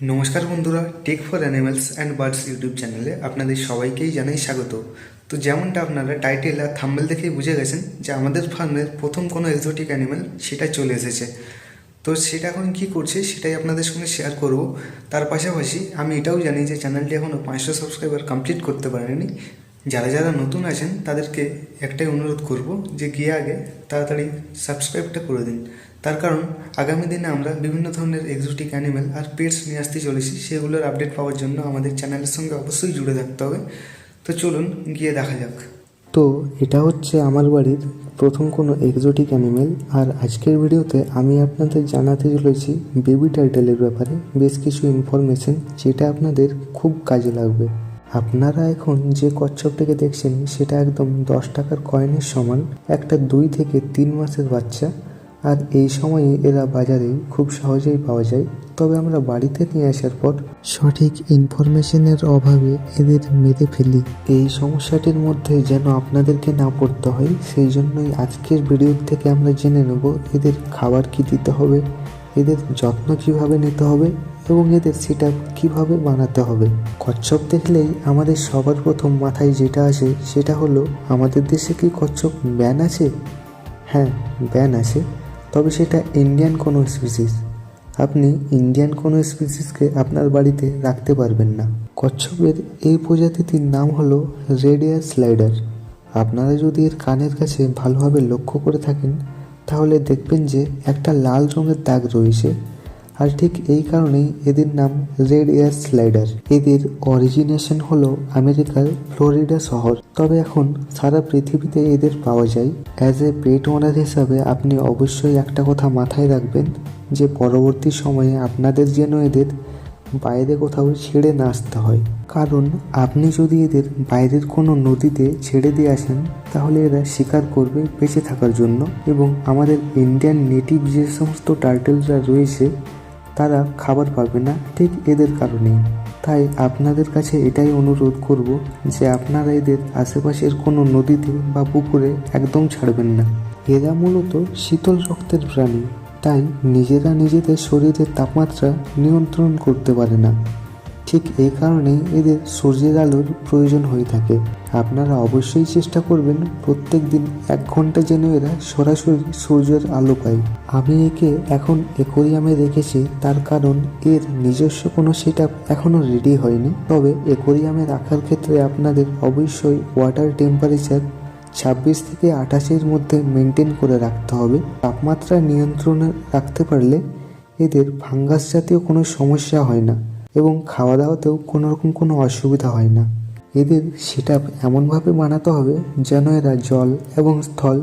নমস্কার বন্ধুরা tech for animals and birds YouTube চ্যানেলে আপনাদের সবাইকেই জানাই স্বাগত। তো যেমনটা আপনারা টাইটেল আর থাম্বেল দেখেই বুঝে গেছেন যে আমাদের ফার্মের প্রথম কোনো এক্সোটিক অ্যানিমেল সেটা চলে এসেছে। তো সেটা এখন কী করছে সেটাই আপনাদের সঙ্গে শেয়ার করব। তার পাশাপাশি আমি এটাও জানি যে চ্যানেলটি এখনও পাঁচশো সাবস্ক্রাইবার কমপ্লিট করতে পারেনি। যারা যারা নতুন আছেন, তাদেরকে একটাই অনুরোধ করব যে গিয়ে আগে তাড়াতাড়ি সাবস্ক্রাইবটা করে দিন। তার কারণ, আগামী দিনে আমরা বিভিন্ন ধরনের এক্সোটিক অ্যানিমেল আর পেটস নিয়ে আসতে চলেছি, সেগুলোর আপডেট পাওয়ার জন্য আমাদের চ্যানেলের সঙ্গে অবশ্যই জুড়ে থাকতে হবে। তো চলুন, গিয়ে দেখা যাক। তো এটা হচ্ছে আমার বাড়ির প্রথম কোনো এক্সোটিক অ্যানিমেল আর আজকের ভিডিওতে আমি আপনাদের জানাতে চলেছি বেবি টাইটেলের ব্যাপারে বেশ কিছু ইনফরমেশন যেটা আপনাদের খুব কাজে লাগবে। আপনারা এখন যে কচ্ছপটিকে দেখছেন, সেটা একদম দশ টাকার কয়েনের সমান। একটা দুই থেকে তিন মাসের বাচ্চা। আর এই সময়ে এরা বাজারে খুব সহজেই পাওয়া যায়। তবে আমরা বাড়িতে নিয়ে আসার পর সঠিক ইনফরমেশনের অভাবে এদের মেরে ফেলি। এই সমস্যাটির মধ্যে যেন আপনাদেরকে না পড়তে হয়, সেই জন্যই আজকের ভিডিও থেকে আমরা জেনে নেব, এদের খাবার কি দিতে হবে, এদের যত্ন কীভাবে নিতে হবে। এবং এদের সেটা কীভাবে বানাতে হবে? কচ্ছপ দেখলেই আমাদের সবার প্রথম মাথায় যেটা আসে সেটা হলো, আমাদের দেশে কি কচ্ছপ ব্যান আছে? হ্যাঁ ব্যান আছে। তবে সেটা ইন্ডিয়ান কোনো স্পিসিস আপনি ইন্ডিয়ান কোনো স্পিসিসকে আপনার বাড়িতে রাখতে পারবেন না। কচ্ছপের এই প্রজাতিটির নাম হলো রেড এয়ার স্লাইডার আপনারা যদি এর কানের কাছে ভালোভাবে লক্ষ্য করে থাকেন, তাহলে দেখবেন যে একটা লাল রঙের দাগ রয়েছে। আর ঠিক এই কারণেই এদের নাম রেড এয়ার স্লাইডার। এদের অরিজিনেশন হলো আমেরিকার ফ্লোরিডা শহর। তবে এখন সারা পৃথিবীতে এদের পাওয়া যায়। অ্যাজ এ পেট ওনার হিসাবে আপনি অবশ্যই একটা কথা মাথায় রাখবেন যে পরবর্তী সময়ে আপনাদের যেন এদের বাইরে কোথাও ছেড়ে না আসতে হয়। কারণ আপনি যদি এদের বাইরের কোনো নদীতে ছেড়ে দিয়ে আসেন, তাহলে এরা শিকার করবে বেঁচে থাকার জন্য। এবং আমাদের ইন্ডিয়ান নেটিভ যে সমস্ত টার্টেলরা রয়েছে তারা খাবার পাবে না, ঠিক এদের কারণেই। তাই আপনাদের কাছে এটাই অনুরোধ করব যে আপনারা এদের আশেপাশের কোনো নদীতে বা পুকুরে একদম ছাড়বেন না। এরা মূলত শীতল রক্তের প্রাণী, তাই নিজেরা নিজেদের শরীরের তাপমাত্রা নিয়ন্ত্রণ করতে পারে না। ঠিক এই কারণেই এদের সূর্যের আলোর প্রয়োজন হয়ে থাকে। আপনারা অবশ্যই চেষ্টা করবেন প্রত্যেক দিন এক ঘণ্টা যেন এরা সরাসরি সূর্যের আলো পায়। আমি একে এখন একোরিয়ামে রেখেছি, তার কারণ এর নিজস্ব কোনো সেট এখনও রেডি হয়নি। তবে একোরিয়ামে রাখার ক্ষেত্রে আপনাদের অবশ্যই ওয়াটার টেম্পারেচার ছাব্বিশ থেকে আঠাশের মধ্যে মেনটেন করে রাখতে হবে। তাপমাত্রা নিয়ন্ত্রণে রাখতে পারলে এদের ফাঙ্গাস জাতীয় কোনো সমস্যা হয় না। এবং খাওয়া দাওয়াতেও কোনো রকম কোনো অসুবিধা হয় না। এদের সেট আপ এমনভাবে বানাতে হবে যেন এরা জল এবং স্থল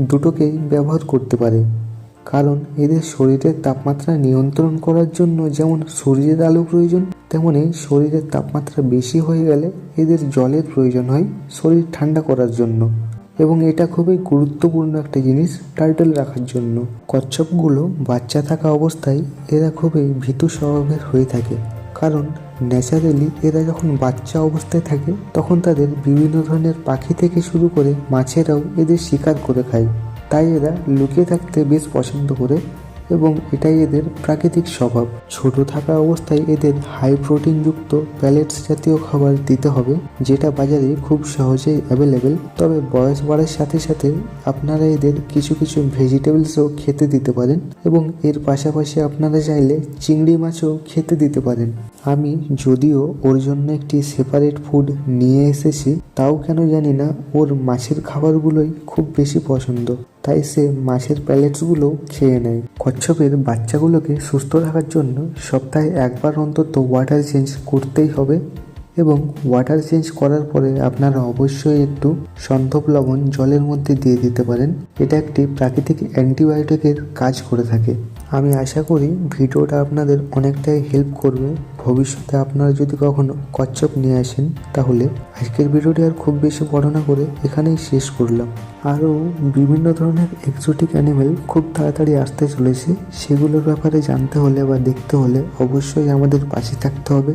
দুটোকেই ব্যবহার করতে পারে। কারণ এদের শরীরের তাপমাত্রা নিয়ন্ত্রণ করার জন্য যেমন সূর্যের আলো প্রয়োজন তেমনই শরীরের তাপমাত্রা বেশি হয়ে গেলে এদের জলের প্রয়োজন হয় শরীর ঠান্ডা করার জন্য। এবং এটা খুবই গুরুত্বপূর্ণ একটা জিনিস টার্টল রাখার জন্য। কচ্ছপগুলো বাচ্চা থাকা অবস্থায় এরা খুবই ভীতু স্বভাবের হয়ে থাকে। কারণ ন্যাচারালি এরা যখন বাচ্চা অবস্থায় থাকে, তখন তাদের বিভিন্ন ধরনের পাখি থেকে শুরু করে মাছেরাও এদের শিকার করে খায়। তাই এরা লুকিয়ে থাকতে বেশ পছন্দ করে। এবং এটাই এদের প্রাকৃতিক স্বভাব। ছোট থাকা অবস্থায় এদের হাই প্রোটিন যুক্ত প্যালেটস জাতীয় খাবার দিতে হবে, যেটা বাজারে খুব সহজেই অ্যাভেলেবেল তবে বয়স বাড়ার সাথে সাথে আপনারা এদের কিছু কিছু ভেজিটেবলসও খেতে দিতে পারেন এবং এর পাশাপাশি আপনারা চাইলে চিংড়ি মাছও খেতে দিতে পারেন। আমি যদিও ওর জন্য একটি সেপারেট ফুড নিয়ে এসেছি, তাও কেন জানি না ওর মাছের খাবারগুলোই খুব বেশি পছন্দ। তাই সে মাছের প্যালেটসগুলো খেয়ে নেয়। কচ্ছপের বাচ্চাগুলোকে সুস্থ রাখার জন্য সপ্তাহে একবার অন্তত ওয়াটার চেঞ্জ করতেই হবে এবং ওয়াটার চেঞ্জ করার পরে আপনারা অবশ্যই একটু সন্ধব লবণ জলের মধ্যে দিয়ে দিতে পারেন। এটা একটি প্রাকৃতিক অ্যান্টিবায়োটিকের কাজ করে থাকে। আমি আশা করি ভিডিওটা আপনাদের অনেকটাই হেল্প করবে। ভবিষ্যতে আপনারা যদি কখনো কচ্ছপ নিয়ে আসেন, তাহলে আজকের ভিডিওটি আর খুব বেশি বড় না করে এখানেই শেষ করলাম। আরও বিভিন্ন ধরনের এক্সোটিক অ্যানিমেল খুব তাড়াতাড়ি আসতে চলেছে। সেগুলোর ব্যাপারে জানতে হলে বা দেখতে হলে অবশ্যই আমাদের পাশে থাকতে হবে।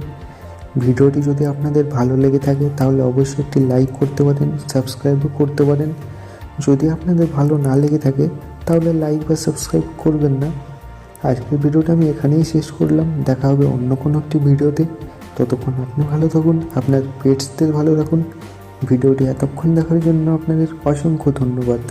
ভিডিওটি যদি আপনাদের ভালো লেগে থাকে, তাহলে অবশ্যই একটি লাইক করতে পারেন সাবস্ক্রাইবও করতে পারেন। যদি আপনাদের ভালো না লেগে থাকে, তাহলে লাইক বা সাবস্ক্রাইব করবেন না। আজকের ভিডিওটা আমি এখানেই শেষ করলাম। দেখা হবে অন্য কোনো একটি ভিডিওতে। ততক্ষণ আপনি ভালো থাকুন, আপনার পেটসদের ভালো রাখুন। ভিডিওটি এতক্ষণ দেখার জন্য আপনাদের অসংখ্য ধন্যবাদ।